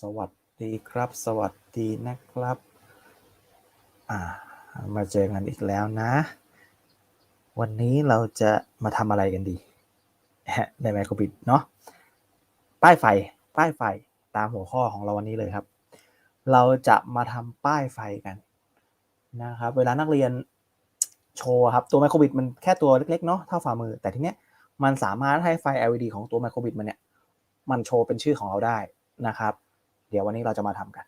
สวัสดีครับ สวัสดีนะครับ อ่า มาเจอกันอีกแล้วนะ วันนี้เราจะมาทำอะไรกันดีในไมโครบิดเนาะ ป้ายไฟ ป้ายไฟ ตามหัวข้อของเราวันนี้เลยครับ เราจะมาทำป้ายไฟกันนะครับ เวลานักเรียนโชว์ครับ ตัวไมโครบิดมันแค่ตัวเล็กๆเนาะ เท่าฝ่ามือ แต่ทีเนี้ยมันสามารถให้ไฟ LED ของตัวไมโครบิดมันเนี่ย มันโชว์เป็นชื่อของเราได้ นะครับ เดี๋ยววันนี้เราจะมาทำกัน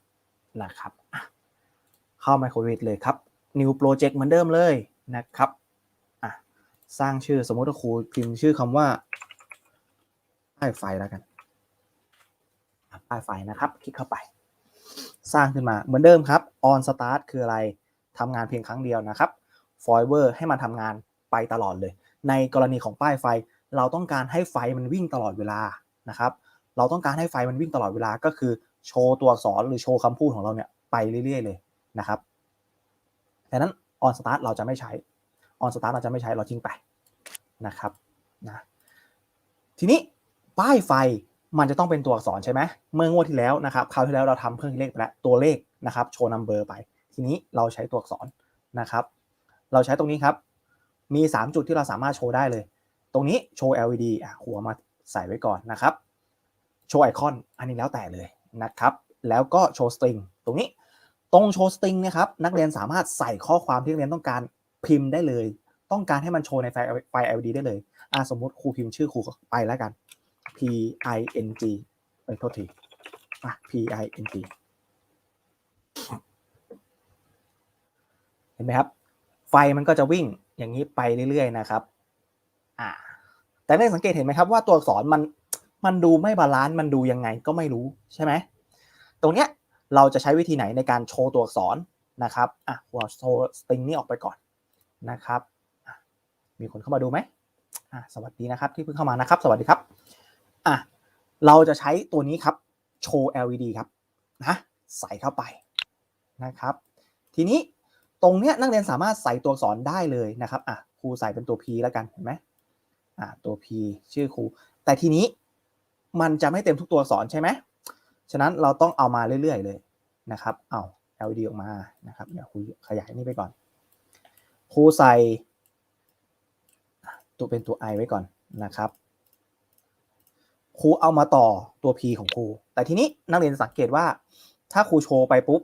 นะครับ เข้าไมโครบิดเลยครับ New Project เหมือนเดิมเลยนะครับสร้างชื่อสมมติว่าครูพิมพ์ชื่อคำว่าป้ายไฟแล้วกันป้ายไฟนะครับ คลิกเข้าไป สร้างขึ้นมาเหมือนเดิมครับ on start คืออะไรทำงานเพียงครั้งเดียวนะครับ forever ให้มันทำงานไปตลอดเลย ในกรณีของป้ายไฟ เราต้องการให้ไฟมันวิ่งตลอดเวลานะครับ เราต้องการให้ไฟมันวิ่งตลอดเวลาก็คือโชว์ตัวอักษรหรือโชว์คำพูดของเราเนี่ยไปเรื่อยๆเลยนะครับดังนั้น on start เราจะไม่ใช้ on start เราจะไม่ใช้เราทิ้งไปนะครับนะทีนี้ป้ายไฟมันจะต้องเป็นตัวอักษรใช่ไหมเมื่องวดที่แล้วนะครับคราวที่แล้วเราทำเครื่องคิดเลขไปแล้วตัวเลขนะครับโชว์นัมเบอร์ไป ทีนี้เราใช้ตัวอักษรนะครับ เราใช้ตรงนี้ครับ มี 3 จุดที่เราสามารถโชว์ได้เลย ตรงนี้โชว์ LED อะหัวมาใส่ไว้ก่อนนะครับ โชว์ไอคอนอันนี้แล้วแต่เลยนะครับ แล้วก็โชว์สตริงตรงนี้ตรงโชว์สตริงนะครับนักเรียนสามารถใส่ข้อความที่นักเรียนต้องการพิมพ์ได้เลย ต้องการให้มันโชว์ในไฟล์ไฟล์ LED ได้เลยอ่าสมมุติครูพิมพ์ชื่อครูไปแล้วกัน P I N G เอ้ยโทษทีอะ P I N G เห็นไหมครับ ไฟมันก็จะวิ่งอย่างนี้ไปเรื่อยๆนะครับอ่าแต่ได้สังเกตเห็นไหมครับว่าตัวอักษรมัน มันดูไม่บาลานซ์มันดูยังไงก็ไม่รู้ใช่ไหมตรงเนี้ยเราจะใช้วิธีไหนในการโชว์ตัวอักษรนะครับอะหัวโชว์สตริงนี้ออกไปก่อนนะครับมีคนเข้ามาดูไหมอะสวัสดีนะครับที่เพิ่งเข้ามานะครับ สวัสดีครับอะเราจะใช้ตัวนี้ครับโชว์ LED ครับนะใส่เข้าไปนะครับ ทีนี้ตรงเนี้ยนักเรียนสามารถใส่ตัวอักษรได้เลยนะครับอะครูใส่เป็นตัว P แล้วกันเห็นไหมอะตัว P ชื่อครู แต่ทีนี้ มันจะไม่เต็มทุกตัวอักษรใช่ไหมฉะนั้นเราต้องเอามาเรื่อยๆเลยนะครับ เอา LED ออกมานะครับเดี๋ยวครูขยายนี่ไปก่อน ครูใส่ ตัวเป็นตัว i ไว้ก่อนนะครับครูเอามาต่อตัว p ของครู แต่ทีนี้นักเรียนสังเกตว่า ถ้าครูโชว์ไปปุ๊บ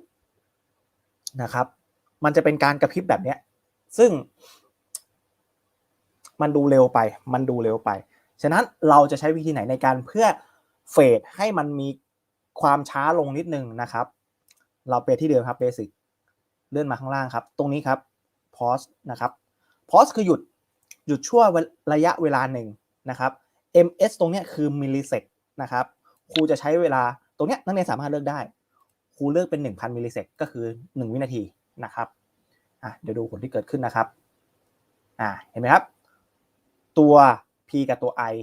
นะครับ มันจะเป็นการกระพริบแบบเนี้ย ซึ่ง มันดูเร็วไป มันดูเร็วไป ฉะนั้นเราจะใช้วิธีไหนในการเพื่อเฟดให้มันมีความช้าลงนิดนึงนะครับ เราเปลี่ยนที่เดิมครับเบสิกเลื่อนมาข้างล่างครับ ตรงนี้ครับ pause นะครับ pause คือหยุดหยุดชั่วระยะเวลาหนึ่งนะครับ ms ตรงนี้คือ millisec นะครับครูจะใช้เวลาตรงนี้นักเรียนสามารถเลือกได้ครูเลือกเป็น 1,000 millisec ก็คือ 1 วินาทีนะครับอะเดี๋ยวดูผลที่เกิดขึ้นนะครับอ่าเห็นไหมครับ ตัว กับตัว i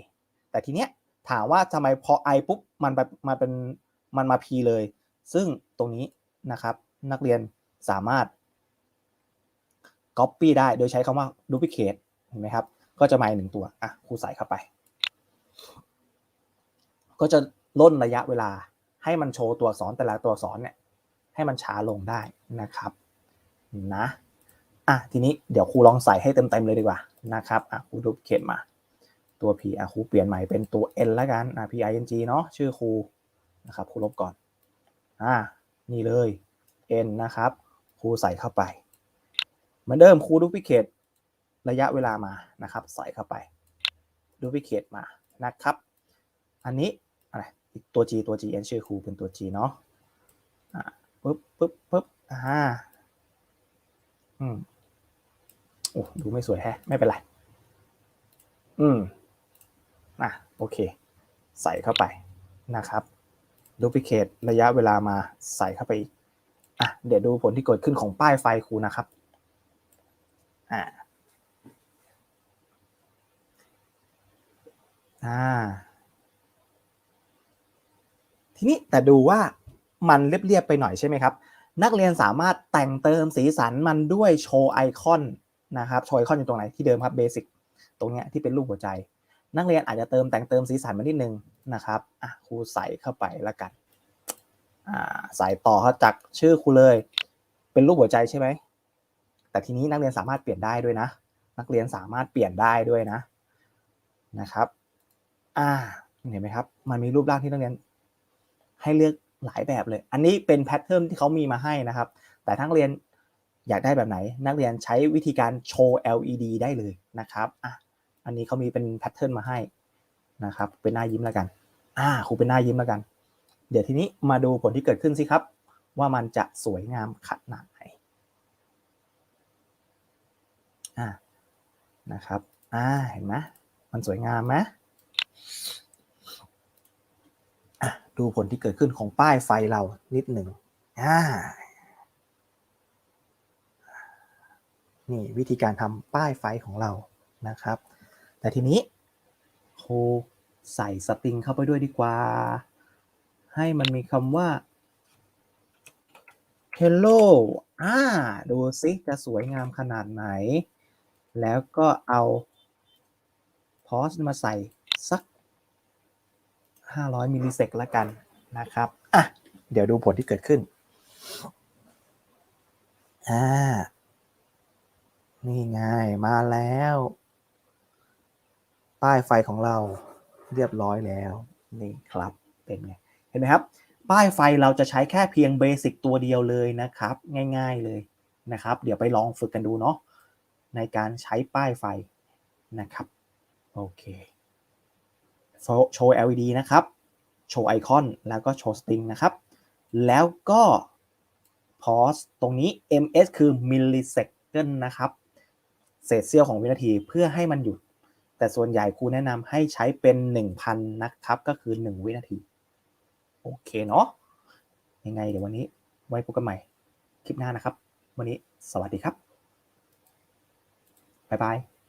แต่ทีเนี้ยถามว่าทำไมพอ i ปุ๊บมันมาเป็นมันมา p เลย ซึ่งตรงนี้นะครับนักเรียนสามารถ copy ได้โดยใช้คำว่า duplicate เห็นไหมครับ ก็จะมาหนึ่งตัว อะครูใส่เข้าไป ก็จะล่นระยะเวลาให้มันโชว์ตัวอักษรแต่ละตัวอักษรเนี่ยให้มันช้าลงได้นะครับนะอะทีนี้เดี๋ยวครูลองใส่ให้เต็มๆเลยดีกว่านะครับอะครู duplicate มา ตัว p อะครูเปลี่ยนใหม่เป็นตัว n แล้วกันอะ p i n g เนาะชื่อครูนะครับครูลบก่อนอ่านี่เลย n นะครับครูใส่เข้าไป เหมือนเดิมครูดูพิเคตระยะเวลามานะครับใส่เข้าไปดูพิเคตมานะครับ อันนี้อะไรตัว g ตัว g n ชื่อครูเป็นตัว g เนาะอ่าปึ๊บปึ๊บปึ๊บอ่าอืมโอ้ดูไม่สวยแฮะ ไม่เป็นไร อืม อะโอเค ใส่เข้าไปนะครับดูพิเคตระยะเวลามาใส่เข้าไปอีกอะเดี๋ยวดูผลที่เกิดขึ้นของป้ายไฟครูนะครับอ่าอ่าทีนี้แต่ดูว่ามันเรียบๆไปหน่อยใช่ไหมครับ นักเรียนสามารถแต่งเติมสีสันมันด้วยโชว์ไอคอนนะครับ โชว์ไอคอนอยู่ตรงไหนที่เดิมครับเบสิกตรงเนี้ยที่เป็นรูปหัวใจ นักเรียนอาจจะเติมแต่งเติมสีสันมานิดนึงนะครับอะครูใส่เข้าไปแล้วกันอ่าสายต่อเขาจากชื่อครูเลย เป็นรูปหัวใจใช่ไหมแต่ทีนี้นักเรียนสามารถเปลี่ยนได้ด้วยนะ นักเรียนสามารถเปลี่ยนได้ด้วยนะนะครับอ่าเห็นไหมครับ มันมีรูปร่างที่นักเรียนให้เลือกหลายแบบเลย อันนี้เป็นแพทเทิร์นที่เขามีมาให้นะครับ แต่ถ้านักเรียนอยากได้แบบไหน นักเรียนใช้วิธีการโชว์ LED ได้เลยนะครับอะ อันนี้เขามีเป็นแพทเทิร์นมาให้นะครับ เป็นหน้ายิ้มแล้วกัน อ่าครูเป็นหน้ายิ้มแล้วกัน เดี๋ยวทีนี้มาดูผลที่เกิดขึ้นสิครับ ว่ามันจะสวยงามขนาดไหนอ่านะครับ อ่า เห็นไหมมันสวยงามไหมดูผลที่เกิดขึ้นของป้ายไฟเรานิดหนึ่งอ่านี่วิธีการทำป้ายไฟของเรานะครับ แต่ทีนี้ครูใส่สตริงเข้าไปด้วยดีกว่า ให้มันมีคำว่า hello อ่า ดูซิจะสวยงามขนาดไหน แล้วก็เอาพอสมาใส่สัก 500มิลลิเซกละกันนะครับ อะ เดี๋ยวดูผลที่เกิดขึ้น อ่า นี่ไง มาแล้ว ป้ายไฟของเราเรียบร้อยแล้วนี่ครับเป็นไงเห็นไหมครับป้ายไฟเราจะใช้แค่เพียงเบสิกตัวเดียวเลยนะครับ ง่ายๆเลยนะครับ เดี๋ยวไปลองฝึกกันดูเนาะในการใช้ป้ายไฟนะครับโอเคโชว์ LED นะครับ โชว์ไอคอนแล้วก็โชว์สตริงนะครับ แล้วก็ pause ตรงนี้ ms คือ millisecond นะครับ เศษเสี้ยวของวินาทีเพื่อให้มันหยุด แต่ส่วนใหญ่ครูแนะนำให้ใช้เป็น 1,000 นะครับ ก็คือ 1 วินาที โอเคเนาะยังไงเดี๋ยววันนี้ไว้พบกันใหม่ คลิปหน้านะครับ วันนี้สวัสดีครับ บ๊ายบาย